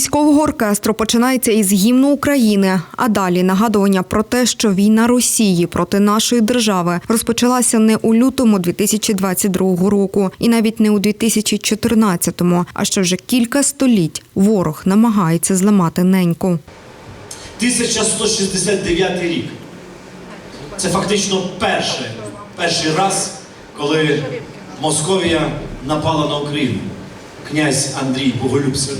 Військового оркестру починається із гімну України, а далі нагадування про те, що війна Росії проти нашої держави розпочалася не у лютому 2022 року, і навіть не у 2014-му, а що вже кілька століть ворог намагається зламати неньку. 1169 рік. Це фактично перший, перший раз, коли Московія напала на Україну. Князь Андрій Боголюбський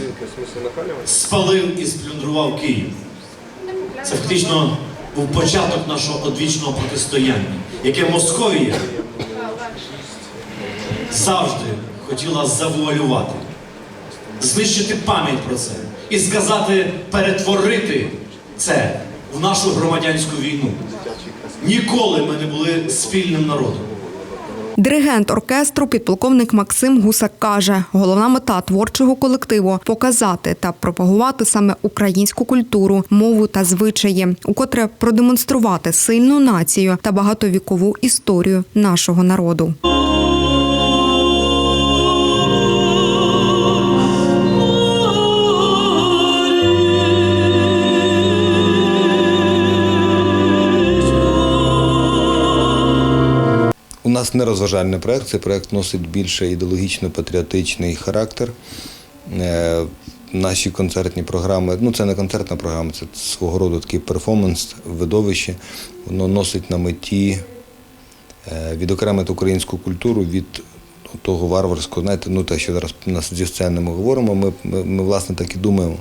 спалив і сплюндрував Київ. Це фактично був початок нашого одвічного протистояння, яке Московія завжди хотіла завуалювати, знищити пам'ять про це і сказати, перетворити це в нашу громадянську війну. Ніколи ми не були спільним народом. Диригент оркестру, підполковник Максим Гусак каже, головна мета творчого колективу показати та пропагувати саме українську культуру, мову та звичаї, укотре продемонструвати сильну націю та багатовікову історію нашого народу. Нас не розважальний проект, цей проект носить більше ідеологічно-патріотичний характер. Е, Наші концертні програми, ну це не концертна програма, це свого роду такий перформанс, видовище. Воно носить на меті е, відокремити українську культуру від того варварського, знаєте, ну те, що зараз нас зі сцени ми говоримо, ми, ми, ми власне так і думаємо.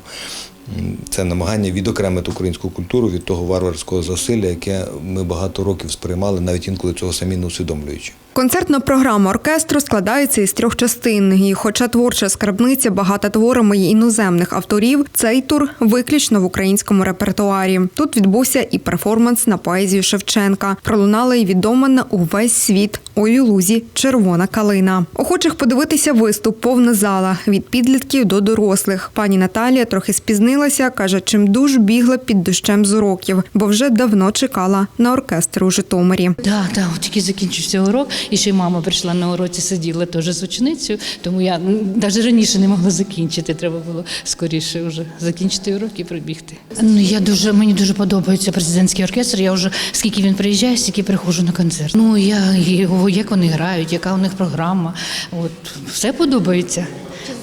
Це намагання відокремити українську культуру від того варварського засилля, яке ми багато років сприймали, навіть інколи цього самі не усвідомлюючи. Концертна програма оркестру складається із трьох частин. І, хоча творча скарбниця багата творами іноземних авторів, цей тур виключно в українському репертуарі. Тут відбувся і перформанс на поезію Шевченка. Пролунала й відома на увесь світ «Ой у лузі червона калина. Охочих подивитися виступ повна зала від підлітків до дорослих. Пані Наталія трохи спізнилася, каже, чим дуж бігла під дощем з уроків, бо вже давно чекала на оркестр у Житомирі. Так, от тільки закінчився урок, і ще й мама прийшла на уроці, сиділа теж з ученицею, тому я навіть раніше не могла закінчити. Треба було скоріше вже закінчити урок і прибігти. Ну я дуже мені дуже подобається президентський оркестр. Я вже скільки він приїжджає, стільки приходжу на концерт. Ну я і, о, як вони грають, яка у них програма. От все подобається.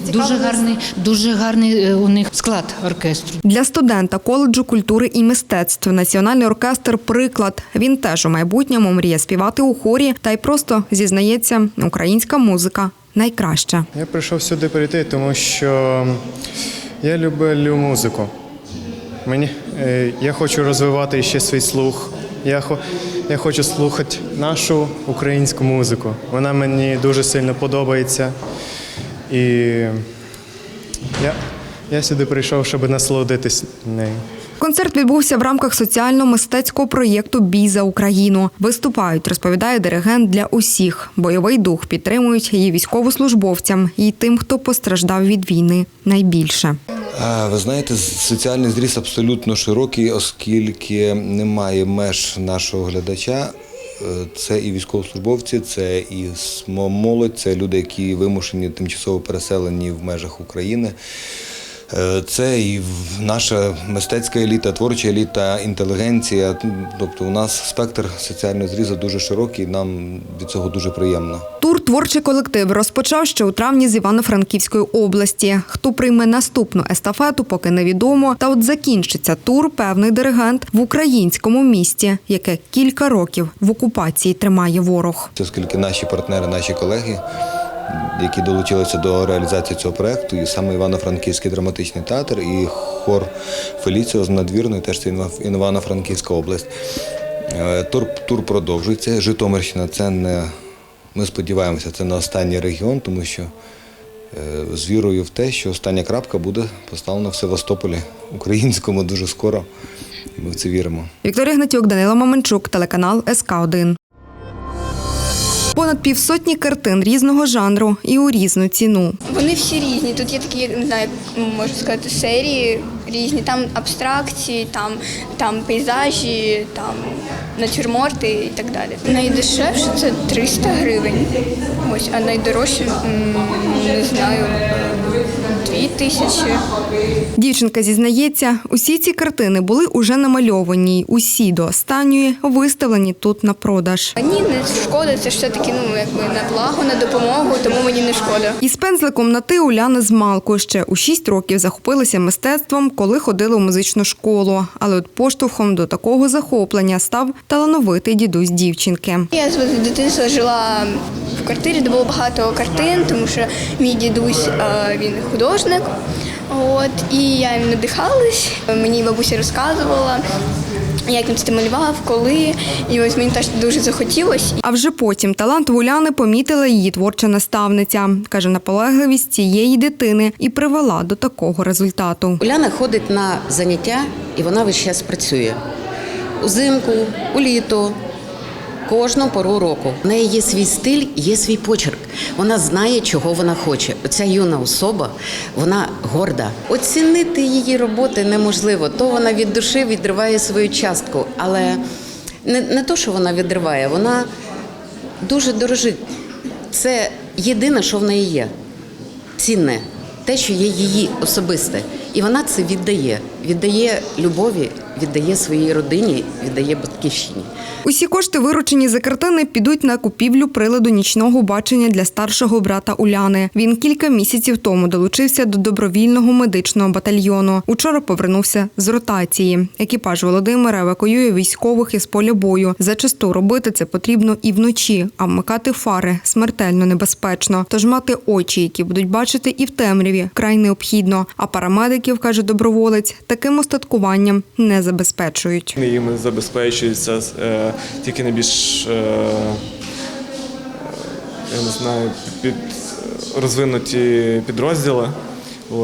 Дуже гарний, дуже гарний е, у них склад оркестру. Для студента коледжу культури і мистецтв національний оркестр приклад. Він теж у майбутньому мріє співати у хорі та й просто зізнається, українська музика найкраща. Я прийшов сюди прийти, тому що я люблю музику. Мені, е, я хочу розвивати ще свій слух. Я, хо, я хочу слухати нашу українську музику. Вона мені дуже сильно подобається. І я, я сюди прийшов, щоб насолодитись нею. Концерт відбувся в рамках соціально-мистецького проєкту Бій за Україну. Виступають, розповідає диригент для усіх. Бойовий дух підтримують і військовослужбовцям, і тим, хто постраждав від війни найбільше. Ви знаєте, соціальний зріз абсолютно широкий, оскільки немає меж нашого глядача. Е, Це і військовослужбовці, це і молодь, це люди, які вимушені тимчасово переселені в межах України. Е, Це і наша мистецька еліта, творча еліта, інтелігенція. Тобто у нас спектр соціального зрізу дуже широкий, нам від цього дуже приємно. Тур творчий колектив розпочав ще у травні з Івано-Франківської області. Хто прийме наступну естафету, поки невідомо. Та от закінчиться тур певний диригент в українському місті, яке кілька років в окупації тримає ворог. Оскільки наші партнери, наші колеги, які долучилися до реалізації цього проекту, і саме Івано-Франківський драматичний театр, і хор Феліціо з надвірної, теж це Івано- Івано-Франківська область. Е, Тур, тур продовжується. Житомирщина це не, ми сподіваємося, це не останній регіон, тому що е, з вірою в те, що остання крапка буде поставлена в Севастополі українському дуже скоро. Ми в це віримо. Вікторія Гнатюк, Данило Маменчук, телеканал СК 1 Понад півсотні картин різного жанру і у різну ціну. Вони всі різні. Тут є такі, не знаю, можу сказати, серії різні. Там абстракції, там, там пейзажі, там натюрморти і так далі. Найдешевше це 300 гривень. Ось, а найдорожче не знаю. Дві тисячі. Дівчинка зізнається, усі ці картини були уже намальовані, усі до останньої виставлені тут на продаж. Мені не шкода, це ж все-таки ну, якби на благо, на допомогу, тому мені не шкода. Із пензликом на ти Уляна з малку ще у 6 років захопилася мистецтвом, коли ходила у музичну школу. Але от поштовхом до такого захоплення став талановитий дідусь дівчинки. Я з дитинства жила квартирі, де було багато картин, тому що мій дідусь е, він художник. От, і я їм надихалась. Мені бабуся розказувала, як він це малював, коли. І ось мені теж дуже захотілося. А вже потім талант Уляни помітила її творча наставниця. Каже, наполегливість цієї дитини і привела до такого результату. Уляна ходить на заняття і вона весь час працює. Узимку, у літо, кожну пору року. У неї є свій стиль, є свій почерк. Вона знає, чого вона хоче. Оця юна особа, вона горда. Оцінити її роботи неможливо. То вона від душі відриває свою частку, але не, не то, що вона відриває, вона дуже дорожить. Це єдине, що в неї є цінне, те, що є її особисте. І вона це віддає. Віддає любові, віддає своїй родині, віддає батьківщині. Усі кошти, виручені за картини, підуть на купівлю приладу нічного бачення для старшого брата Уляни. Він кілька місяців тому долучився до добровільного медичного батальйону. Учора повернувся з ротації. Екіпаж Володимира евакуює військових із поля бою. Зачасту робити це потрібно і вночі, а вмикати фари смертельно небезпечно. Тож мати очі, які будуть бачити і в темряві, край необхідно. А парамедиків, каже доброволець, таким устаткуванням не забезпечують. Їм забезпечується е, тільки найбільш е, я не знаю, під розвинуті підрозділи,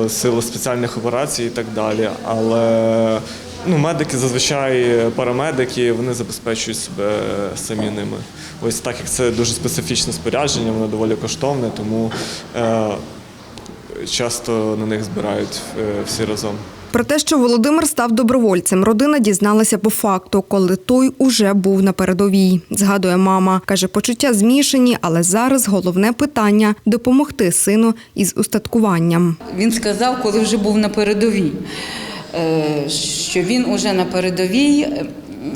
сили спеціальних операцій і так далі. Але ну, медики зазвичай парамедики, вони забезпечують себе самі ними. Ось так як це дуже специфічне спорядження, воно доволі коштовне, тому е, часто на них збирають е, всі разом. Про те, що Володимир став добровольцем, родина дізналася по факту, коли той уже був на передовій. Згадує мама. Каже, почуття змішані, але зараз головне питання допомогти сину із устаткуванням. Він сказав, коли вже був на передовій, е, що він уже на передовій.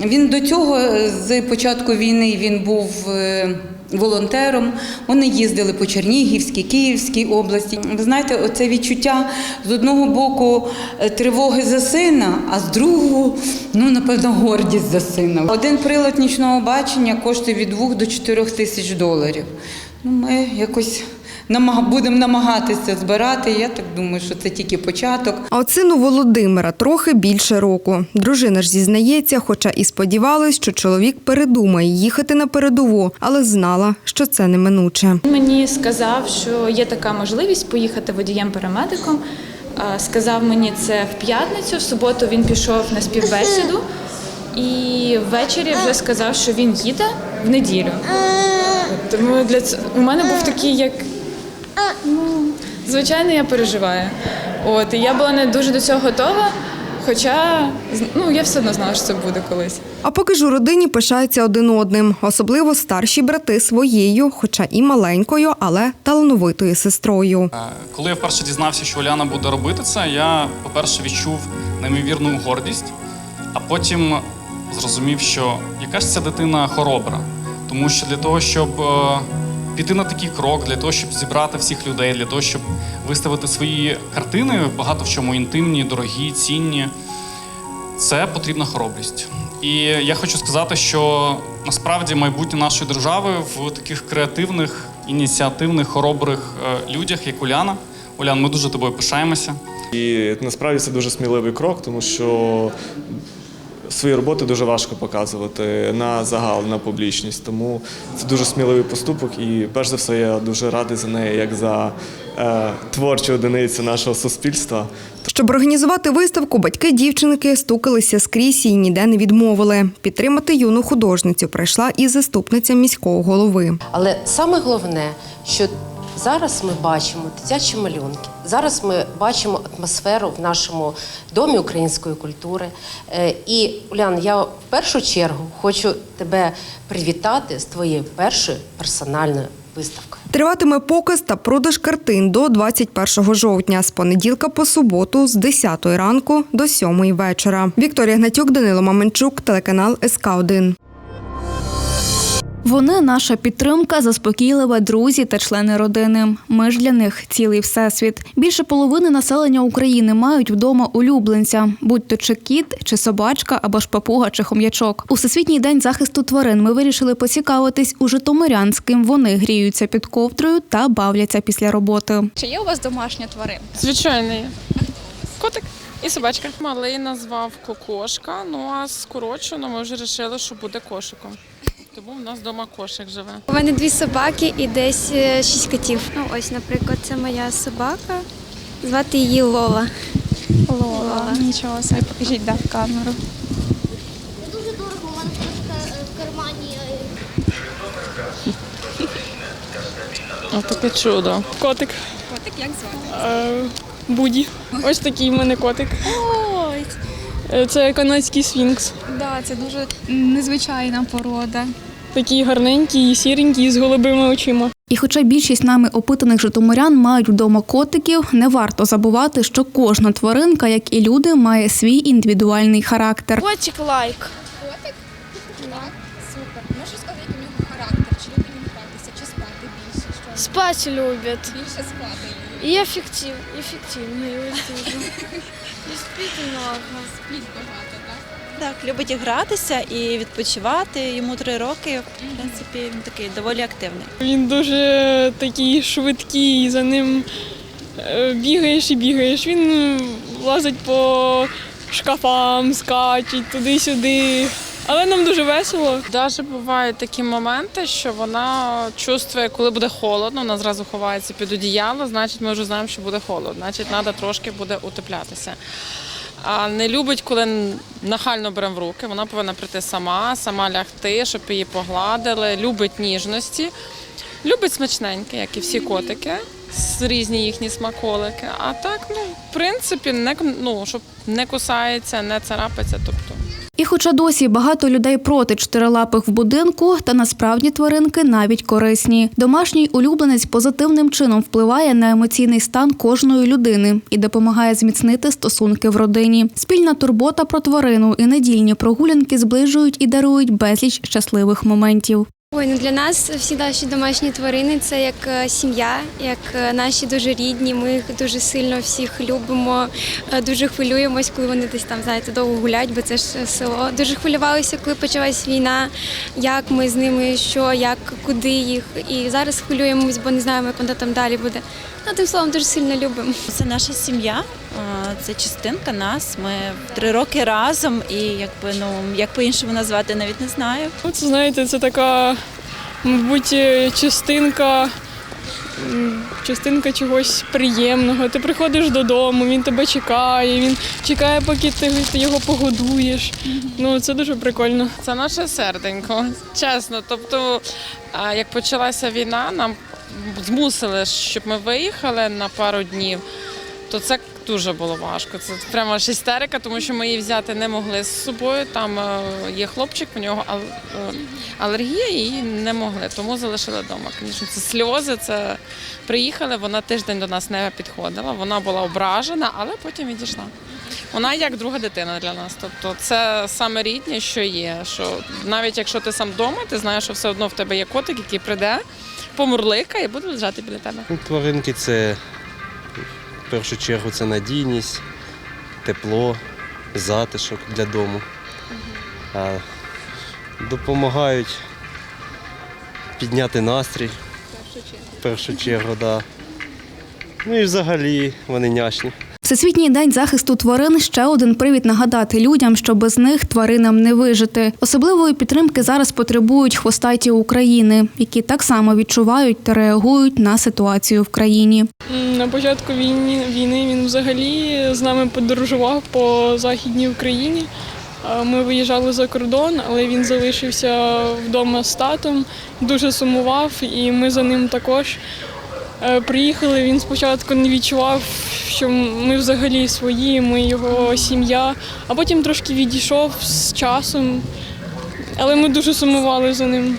Він до цього е, з початку війни він був е, волонтером. Вони їздили по Чернігівській, Київській області. Ви знаєте, оце відчуття з одного боку е, тривоги за сина, а з другого, ну напевно, гордість за сина. Один прилад нічного бачення коштує від 2 до 4 тисяч доларів. Ну, ми якось. Будемо намагатися збирати. Я так думаю, що це тільки початок. А от сину Володимира трохи більше року. Дружина ж зізнається, хоча і сподівалась, що чоловік передумає їхати на передову, але знала, що це неминуче. Мені сказав, що є така можливість поїхати водієм-парамедиком. Сказав мені це в п'ятницю, в суботу він пішов на співбесіду і ввечері вже сказав, що він їде в неділю. Тому для ц- у мене був такий, як звичайно, я переживаю. От і я була не дуже до цього готова. Хоча ну я все одно знала, що це буде колись. А поки ж у родині пишаються один одним, особливо старші брати своєю, хоча і маленькою, але талановитою сестрою. Коли я вперше дізнався, що Уляна буде робити це, я, по-перше, відчув неймовірну гордість, а потім зрозумів, що яка ж ця дитина хоробра. Тому що для того, щоб е, піти на такий крок, для того, щоб зібрати всіх людей, для того, щоб виставити свої картини, багато в чому інтимні, дорогі, цінні, це потрібна хоробрість. І я хочу сказати, що насправді майбутнє нашої держави в таких креативних, ініціативних, хоробрих е, людях, як Уляна. Улян, ми дуже тобою пишаємося. І насправді це дуже сміливий крок, тому що свої роботи дуже важко показувати на загал, на публічність. Тому це дуже сміливий поступок. І перш за все, я дуже радий за неї, як за е, творчу одиницю нашого суспільства. Щоб організувати виставку, батьки дівчинки стукалися скрізь і ніде не відмовили. Підтримати юну художницю прийшла і заступниця міського голови. Але саме головне, що зараз ми бачимо дитячі малюнки. Зараз ми бачимо атмосферу в нашому домі української культури. Е, І Улян, я в першу чергу хочу тебе привітати з твоєю першою персональною виставкою. Триватиме показ та продаж картин до 21 жовтня з понеділка по суботу з 10 ранку до 7 вечора. Вікторія Гнатюк, Данило Маменчук, телеканал СК 1 Вони наша підтримка, заспокійлива друзі та члени родини. Ми ж для них цілий всесвіт. Більше половини населення України мають вдома улюбленця, будь то чи кіт, чи собачка, або ж папуга, чи хом'ячок. У всесвітній день захисту тварин ми вирішили поцікавитись у житомирян, з ким вони гріються під ковдрою та бавляться після роботи. Чи є у вас домашня тварина? Звичайно, є. Котик і собачка. Малий назвав кокошка, ну а скорочено ми вже вирішили, що буде кошиком. Тому в нас вдома кошик живе. У мене дві собаки і десь е, шість котів. Ну, ось, наприклад, це моя собака. Звати її Лола. Лола. Нічого собі покажіть да, в камеру. Дуже дорого, у мене трошки в кармані. Ось таке чудо. Котик. Котик як звати? Е, Буді. Ось такий в мене котик. Е, Це канадський свінкс. да, це дуже незвичайна порода. Такий гарненький, сіренький, з голубими очима. І хоча більшість нами опитаних житомирян мають вдома котиків, не варто забувати, що кожна тваринка, як і люди, має свій індивідуальний характер. Котик лайк. Котик? Так. Супер. Можеш сказати, який у нього характер? Чи любить він гратися, чи спати більше? Що? Спать любить. Більше спати. І ефектив, ефективний І спить много. спіть багато, так? Так, любить і гратися і відпочивати. Йому три роки. В принципі, він такий доволі активний. Він дуже такий швидкий, за ним е, бігаєш і бігаєш. Він лазить по шкафам, скачить туди-сюди. Але нам дуже весело. Навіть бувають такі моменти, що вона чувствує, коли буде холодно, вона зразу ховається під одіяло, значить ми вже знаємо, що буде холодно, значить треба трошки буде утеплятися. А не любить, коли нахально беремо в руки. Вона повинна прийти сама, сама лягти, щоб її погладили. Любить ніжності, любить смачненьке, як і всі котики, різні їхні смаколики. А так, ну, в принципі, не, ну, щоб не кусається, не царапається. Тобто. І хоча досі багато людей проти чотирилапих в будинку, та насправді тваринки навіть корисні. Домашній улюбленець позитивним чином впливає на емоційний стан кожної людини і допомагає зміцнити стосунки в родині. Спільна турбота про тварину і недільні прогулянки зближують і дарують безліч щасливих моментів. Ой, ну для нас всі наші домашні тварини це як е, сім'я, як е, наші дуже рідні. Ми їх дуже сильно всіх любимо, е, дуже хвилюємось, коли вони десь там, знаєте, довго гулять, бо це ж село. Дуже хвилювалися, коли почалась війна, як ми з ними, що, як, куди їх. І зараз хвилюємось, бо не знаємо, як воно там далі буде. Ну, тим словом, дуже сильно любимо. Це наша сім'я, це частинка нас. Ми три роки разом, і якби ну як по-іншому назвати, навіть не знаю. Ну, Це знаєте, це така, мабуть, е, частинка. Частинка чогось приємного. Ти приходиш додому, він тебе чекає, він чекає, поки ти, ти його погодуєш. Ну це дуже прикольно. Це наше серденько, чесно. Тобто, як почалася війна, нам змусили, щоб ми виїхали на пару днів. То це дуже було важко. Це прямо аж істерика, тому що ми її взяти не могли з собою. Там е, є хлопчик, у нього е, алергія, і її не могли, тому залишили вдома. Звісно, це сльози. Це приїхали. Вона тиждень до нас не підходила. Вона була ображена, але потім відійшла. Вона як друга дитина для нас. Тобто, це саме рідне, що є. Що навіть якщо ти сам вдома, ти знаєш, що все одно в тебе є котик, який прийде, помурлика і буде лежати біля тебе. Ну, Тваринки це в першу чергу це надійність, тепло, затишок для дому. А допомагають підняти настрій. В першу чергу, так. Да. Ну і взагалі вони няшні. Всесвітній день захисту тварин ще один привід нагадати людям, що без них тваринам не вижити. Особливої підтримки зараз потребують хвостаті України, які так само відчувають та реагують на ситуацію в країні. На початку війни, війни він взагалі з нами подорожував по Західній Україні. Ми виїжджали за кордон, але він залишився вдома з татом, дуже сумував, і ми за ним також е, приїхали. Він спочатку не відчував, що ми взагалі свої, ми його сім'я, а потім трошки відійшов з часом. Але ми дуже сумували за ним.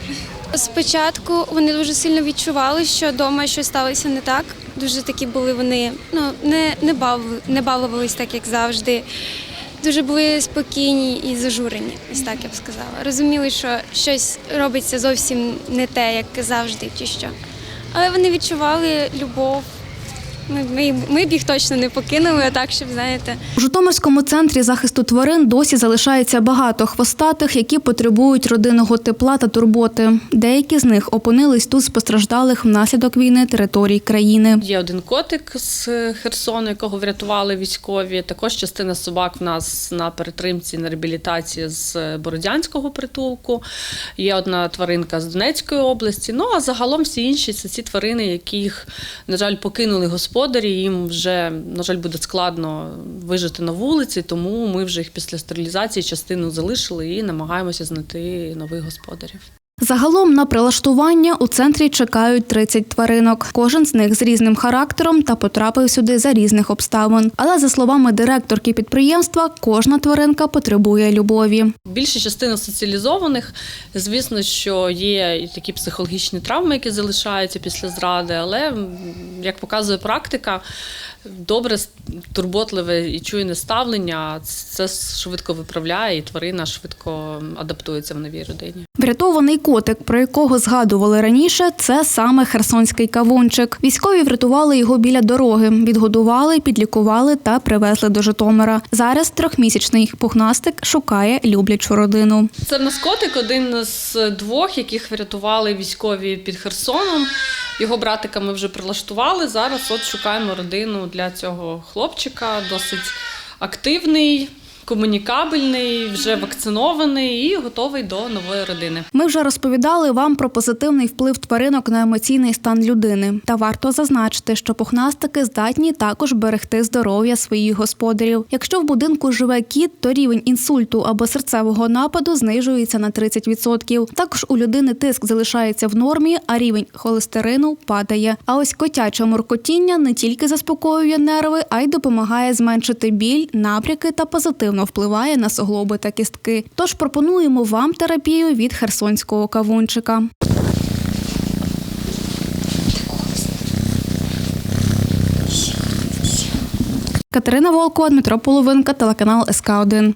Спочатку вони дуже сильно відчували, що вдома щось сталося не так. Дуже такі були вони, ну не, не, бав, не балувались так, як завжди. Дуже були спокійні і зажурені, ось так я б сказала. Розуміли, що щось робиться зовсім не те, як завжди, чи що. Але вони відчували любов. Ми, ми, б їх точно не покинули, а так, щоб знаєте. У Житомирському центрі захисту тварин досі залишається багато хвостатих, які потребують родинного тепла та турботи. Деякі з них опинились тут з постраждалих внаслідок війни територій країни. Є один котик з Херсону, якого врятували військові. Також частина собак в нас на перетримці на реабілітації з Бородянського притулку. Є одна тваринка з Донецької області. Ну а загалом всі інші це ці тварини, яких, на жаль, покинули господарі. Їм вже, на жаль, буде складно вижити на вулиці, тому ми вже їх після стерилізації частину залишили і намагаємося знайти нових господарів. Загалом на прилаштування у центрі чекають 30 тваринок. Кожен з них з різним характером та потрапив сюди за різних обставин. Але за словами директорки підприємства, кожна тваринка потребує любові. Більша частина соціалізованих, звісно, що є такі психологічні травми, які залишаються після зради, але як показує практика, добре, турботливе і чуйне ставлення це швидко виправляє, і тварина швидко адаптується в новій родині. Врятований котик, про якого згадували раніше, це саме херсонський кавунчик. Військові врятували його біля дороги, відгодували, підлікували та привезли до Житомира. Зараз трьохмісячний пухнастик шукає люблячу родину. Це в нас котик, один з двох, яких врятували військові під Херсоном. Його братика ми вже прилаштували. Зараз от шукаємо родину для цього хлопчика. Досить активний, комунікабельний, вже вакцинований і готовий до нової родини. Ми вже розповідали вам про позитивний вплив тваринок на емоційний стан людини. Та варто зазначити, що пухнастики здатні також берегти здоров'я своїх господарів. Якщо в будинку живе кіт, то рівень інсульту або серцевого нападу знижується на 30%. Також у людини тиск залишається в нормі, а рівень холестерину падає. А ось котяче муркотіння не тільки заспокоює нерви, а й допомагає зменшити біль, напряки та позитивно впливає на суглоби та кістки. Тож пропонуємо вам терапію від херсонського кавунчика. Катерина Волкова, Дмитро Половинка, телеканал СК 1